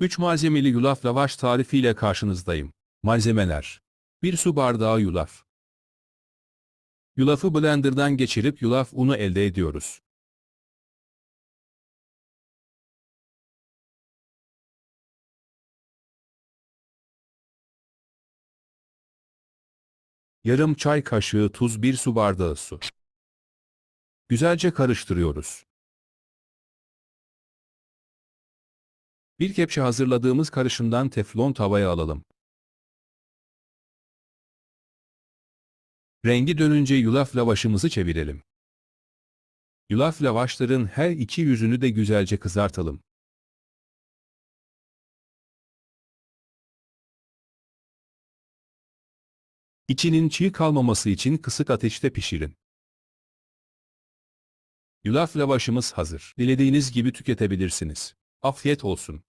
3 malzemeli yulaf lavaş tarifiyle karşınızdayım. Malzemeler 1 su bardağı yulaf. Yulafı blenderdan geçirip yulaf unu elde ediyoruz. Yarım çay kaşığı tuz 1 su bardağı su. Güzelce karıştırıyoruz. Bir kepçe hazırladığımız karışımdan teflon tavaya alalım. Rengi dönünce yulaf lavaşımızı çevirelim. Yulaf lavaşların her iki yüzünü de güzelce kızartalım. İçinin çiğ kalmaması için kısık ateşte pişirin. Yulaf lavaşımız hazır. Dilediğiniz gibi tüketebilirsiniz. Afiyet olsun.